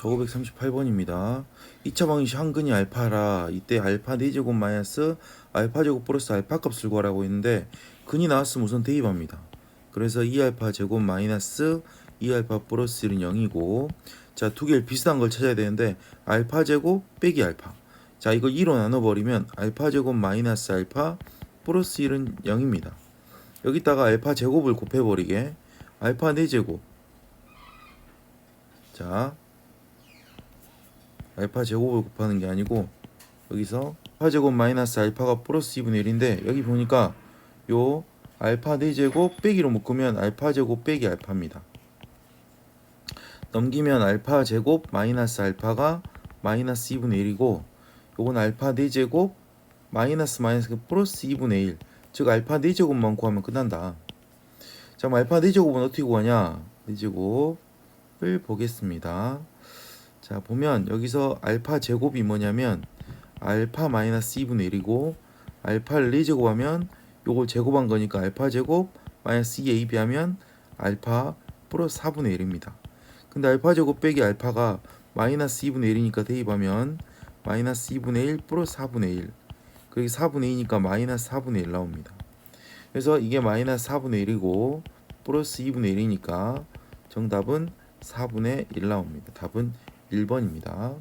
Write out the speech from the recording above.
1538번입니다. 2차 방정식 한근이 알파라 이때 알파 4제곱 마이너스 알파 제곱 플러스 알파 값을 구하라고 했는데 근이 나왔으면 우선 대입합니다. 그래서 2알파 제곱 마이너스 2알파 플러스 1은 0이고 자 두 개를 비슷한 걸 찾아야 되는데 알파 제곱 빼기 알파 자 이걸 2로 나눠버리면 알파 제곱 마이너스 알파 플러스 1은 0입니다. 여기다가 알파 제곱을 곱해버리게 알파 4제곱 자 알파 제곱을 곱하는 게 아니고 여기서 알파 제곱 마이너스 알파가 플러스 2분의 1인데 여기 보니까 요 알파 4제곱 빼기로 묶으면 알파 제곱 빼기 알파입니다. 넘기면 알파 제곱 마이너스 알파가 마이너스 2분의 1이고 요건 알파 4제곱 마이너스 마이너스 플러스 2분의 1. 즉 알파 4제곱만 구하면 끝난다. 자, 그럼 알파 4제곱은 어떻게 구하냐? 4제곱을 보겠습니다. 자, 보면 여기서 알파 제곱이 뭐냐면 알파 마이너스 2분의 1이고 알파를 4제곱하면 요걸 제곱한 거니까 알파 제곱 마이너스 2ab 하면 알파 플러스 4분의 1입니다. 근데 알파 제곱 빼기 알파가 마이너스 2분의 1이니까 대입하면 마이너스 2분의 1 플러스 4분의 1 그리고 4분의 2니까 마이너스 4분의 1 나옵니다. 그래서 이게 마이너스 4분의 1이고 플러스 2분의 1이니까 정답은 4분의 1 나옵니다. 답은 1번입니다.